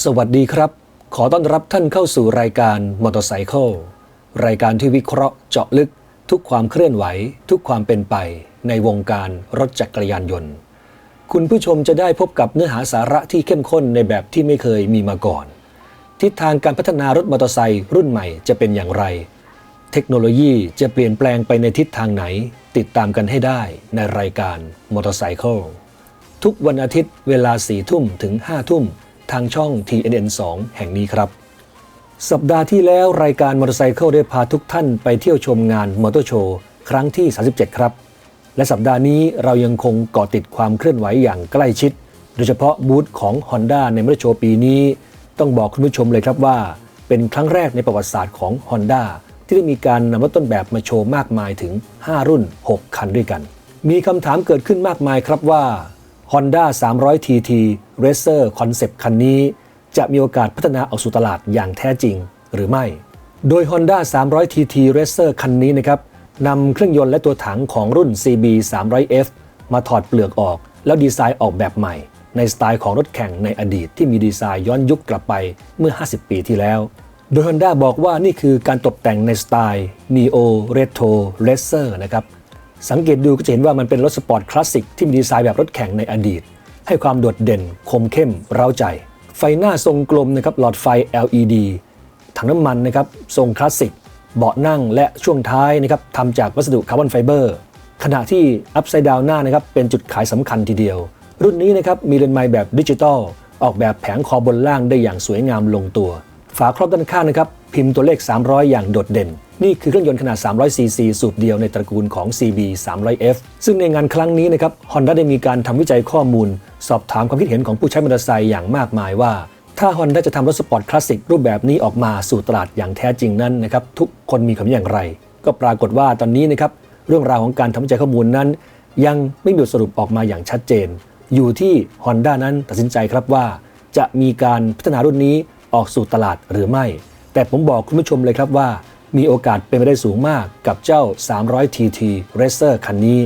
สวัสดีครับ ขอต้อนรับท่านเข้าสู่รายการมอเตอร์ไซค์รายการที่วิเคราะห์เจาะลึกทุกความเคลื่อนไหว ทุกความเป็นไป ในวงการรถจักรยานยนต์ คุณผู้ชมจะได้พบกับเนื้อหาสาระที่เข้มข้นในแบบที่ไม่เคยมีมาก่อน ทิศทางการพัฒนารถมอเตอร์ไซค์รุ่นใหม่จะเป็นอย่างไร เทคโนโลยีจะเปลี่ยนแปลงไปในทิศทางไหน ติดตามกันให้ได้ในรายการมอเตอร์ไซค์ทุกวันอาทิตย์เวลา4ทุ่มถึง5ทุ่ม ทางช่อง TNN 2 แห่งนี้ครับ สัปดาห์ที่แล้วรายการมอเตอร์ไซค์ได้พาทุกท่านไปเที่ยวชมงานมอเตอร์โชว์ครั้งที่ 37 ครับ และสัปดาห์นี้เรายังคงเกาะติดความเคลื่อนไหวอย่างใกล้ชิด โดยเฉพาะบูธของ Honda ในมอเตอร์โชว์ปีนี้ ต้องบอกคุณผู้ชมเลยครับว่า เป็นครั้งแรกในประวัติศาสตร์ของ Honda ที่ได้มีการนำรถต้นแบบมาโชว์มากมายถึง 5 รุ่น 6 คันด้วยกัน มีคำถามเกิดขึ้นมากมายครับว่า Honda 300 TT Racer Concept คันนี้ จะมีโอกาสพัฒนาออกสู่ตลาดอย่างแท้จริงหรือไม่ โดย Honda 300 TT Racer คันนี้นะครับนำเครื่องยนต์และตัวถังของรุ่น CB 300F มาถอดเปลือกออก แล้วดีไซน์ออกแบบใหม่ ในสไตล์ของรถแข่งในอดีตที่มีดีไซน์ย้อนยุคกลับไปเมื่อ 50 ปีที่แล้ว โดย Honda บอกว่านี่คือการตกแต่งในสไตล์ Neo Retro Racer นะครับ สังเกตดูก็จะเห็นว่ามันเป็นรถสปอร์ตคลาสสิกที่มีดีไซน์แบบรถแข่งในอดีต ให้ความโดดเด่น คมเข้ม เร้าใจ ไฟหน้าทรงกลมนะครับหลอดไฟ LED ถังน้ำมันนะครับทรงคลาสสิก เบาะนั่งและช่วงท้ายนะครับทำจากวัสดุคาร์บอนไฟเบอร์ ขณะที่อัพไซด์ดาวหน้านะครับเป็นจุดขายสำคัญทีเดียว รุ่นนี้นะครับมีเลนส์ไมค์แบบดิจิตอลออกแบบแผงคอบนล่างได้อย่างสวยงามลงตัว ฝาครอบด้านข้างนะครับ พิมพ์ตัวเลข 300 อย่างโดดเด่น นี่คือเครื่องยนต์ขนาด 300ซีซีสูบเดียวในตระกูลของ CB 300F ซึ่งในงานครั้งนี้นะครับ Honda ได้มีการทำวิจัยข้อมูล สอบถามความคิดเห็นของผู้ใช้มอเตอร์ไซค์อย่างมากมายว่าถ้า Honda จะทำรถสปอร์ตคลาสสิกรูปแบบนี้ออกมาสู่ตลาดอย่างแท้จริงนั้นนะครับทุกคนมีความอย่างไร ก็ปรากฏว่าตอนนี้นะครับเรื่องราวของการทำวิจัยข้อมูลนั้น ยังไม่มีบทสรุปออกมาอย่างชัดเจน อยู่ที่ Honda นั้นตัดสินใจครับว่า จะมีการพัฒนารุ่นนี้ออกสู่ตลาดหรือไม่ แต่ผมบอกคุณผู้ชมเลยครับว่า มีโอกาสเป็นไปได้สูงมากกับเจ้า 300 TT Racer คันนี้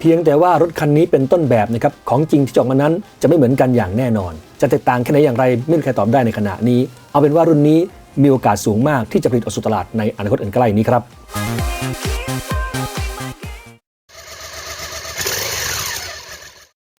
เพียงแต่ว่ารถคันนี้เป็นต้นแบบนะครับของจริงที่จออกมานั้นจะไม่เหมือนกันอย่างแน่นอน จะแตกต่างแค่ไหนอย่างไรไม่มีใครตอบได้ในขณะนี้ เอาเป็นว่ารุ่นนี้มีโอกาสสูงมากที่จะผลิตออกสู่ตลาดในอนาคตอันใกล้นี้ครับ